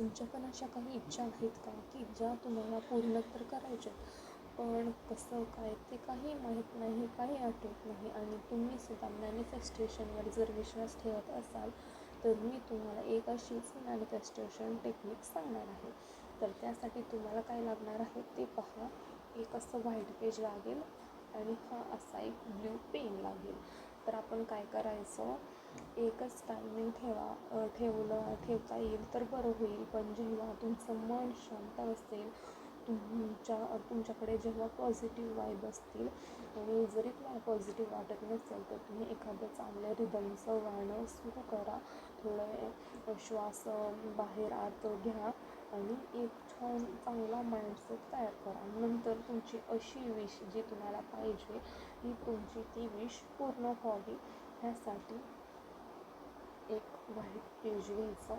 तुमच्या पण अशा काही इच्छा आहेत का? की ज्या तुम्हाला पूर्ण तर करायच्या पण कसं काय ते काही माहीत नाही काही आठवत नाही आणि तुम्ही सुद्धा मॅनिफेस्टेशनवर जर विश्वास ठेवत असाल तर मी तुम्हाला एक अशीच मॅनिफेस्टेशन टेक्निक सांगणार आहे. तर त्यासाठी तुम्हाला काय लागणार आहे ते पहा. एक असं व्हाईट पेज लागेल आणि हा असा एक ब्ल्यू पेन लागेल. तर आपण काय करायचं? एकच टायमिंग ठेवा ठेवलं ठेवता येईल तर बरं होईल. पण जेव्हा तुमचं मन शांत असेल तुमच्या तुमच्याकडे जेव्हा पॉझिटिव्ह वाईब असतील आणि जरी तुम्हाला पॉझिटिव्ह वाटत नसेल तर तुम्ही एखादं चांगलं रिदमचं गाणं सुरू करा. थोडं श्वास बाहेर आत घ्या आणि एक छान चांगला माइंडसेट तयार करा. नंतर तुमची अशी विश जी तुम्हाला पाहिजे ही तुमची ती विश पूर्ण व्हावी. ह्यासाठी एक व्हाईट पेज घ्यायचा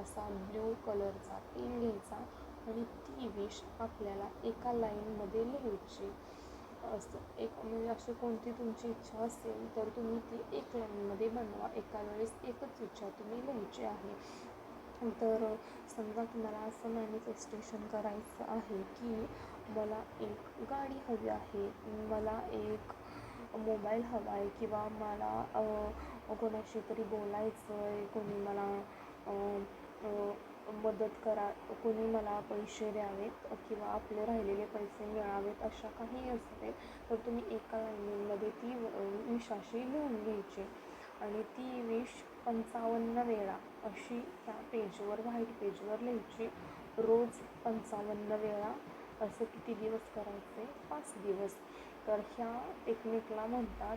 असा ब्ल्यू कलरचा पेन घ्यायचा आणि ती विश आपल्याला एका लाईनमध्ये लिहायची असं. एक म्हणजे अशी कोणती तुमची इच्छा असेल तर तुम्ही ती एक लाईनमध्ये बनवा. एका वेळेस एकच इच्छा तुम्ही लिहायची आहे. तर समजा तुम्हाला असं मॅनिफेस्टेशन करायचं आहे की मला एक गाडी हवी आहे. मला एक मोबाईल हवा आहे किंवा मला कोणाशी तरी बोलायचं आहे कोणी मला मदत करा कोणी मला पैसे द्यावेत किंवा आपले राहिलेले पैसे मिळावेत अशा काही असते तर तुम्ही एका लाईनीमध्ये ती विषाशी लिहून घ्यायची. आणि ती विश पंचावन्न वेळा अशी त्या पेजवर व्हाईट पेजवर लिहायची. रोज पंचावन्न वेळा असं किती दिवस करायचं? आहे पाच दिवस. तर ह्या टेक्निकला म्हणतात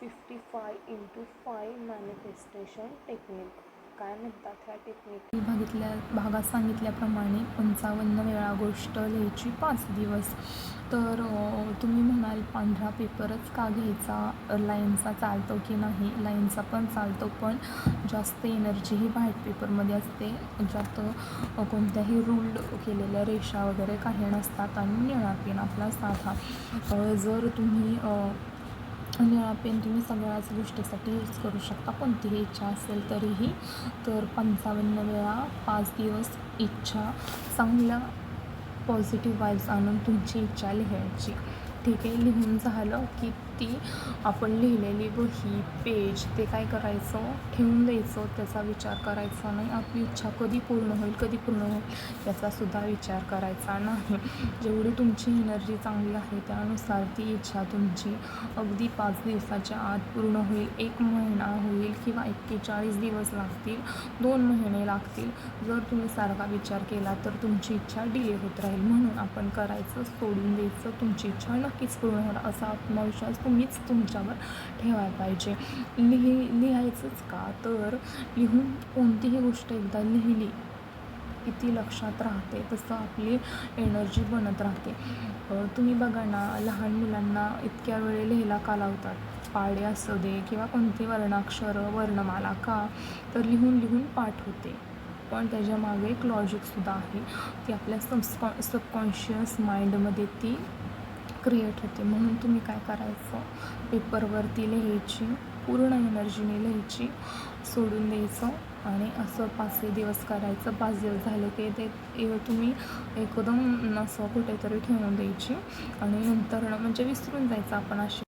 fifty five into five manifestation technique काय म्हणतात ह्या टेक्निक? मी बघितल्या भागात सांगितल्याप्रमाणे पंचावन्न वेळा गोष्ट लिहायची पाच दिवस. तर तुम्ही म्हणाल पांढरा पेपरच का घ्यायचा? लाईनचा चालतो की नाही? लाईनचा पण चालतो पण जास्त एनर्जी ही व्हाईट पेपरमध्ये असते. ज्यात कोणत्याही रूल केलेल्या रेषा वगैरे काही नसतात आणि निळा पेन आपला साधा. जर तुम्ही आणि निळा पेन तुम्ही सगळ्याच गोष्टीसाठी यूज करू शकता. कोणतीही इच्छा असेल तरीही. तर पंचावन्न वेळा पाच दिवस इच्छा चांगल्या पॉझिटिव्ह वाईब्स आणून तुमची इच्छा लिहायची. ठीक आहे लिहून झालं की ती आपण लिहिलेली वही पेज ते काय करायचं ठेवून द्यायचं त्याचा विचार करायचा नाही. आपली इच्छा कधी पूर्ण होईल कधी पूर्ण होईल याचासुद्धा विचार करायचा नाही. जेवढी तुमची एनर्जी चांगली आहे त्यानुसार ती इच्छा तुमची अगदी पाच दिवसाच्या आत पूर्ण होईल. एक महिना होईल किंवा एक्केचाळीस दिवस लागतील दोन महिने लागतील. जर तुम्ही सारखा विचार केला तर तुमची इच्छा डिले होत राहील. म्हणून आपण करायचं सोडून द्यायचं तुमची इच्छा नक्कीच पूर्ण होणार असा आत्मविश्वास तुम्हीच तुमच्यावर ठेवायला पाहिजे. लिहि लिहायचंच का? तर लिहून कोणतीही गोष्ट एकदा लिहिली की ती लक्षात राहते तसं आपली एनर्जी बनत राहते. तुम्ही बघा ना लहान मुलांना इतक्या वेळे लिहायला का लावतात? पाडे असू दे किंवा कोणते वर्णाक्षर वर्णमाला का? तर लिहून लिहून पाठ होते पण त्याच्यामागे एक लॉजिकसुद्धा आहे. ती आपल्या सबस्कॉ सबकॉन्शियस माइंडमध्ये ती क्रिएट होते. म्हणून तुम्ही काय करायचं? पेपरवरती लिहायची पूर्ण एनर्जीने लिहायची सोडून द्यायचं आणि असं पाच सहा दिवस करायचं. पाच दिवस झाले की ते तुम्ही एकदम असं कुठेतरी ठेवून द्यायची आणि नंतर म्हणजे विसरून जायचं आपण अशी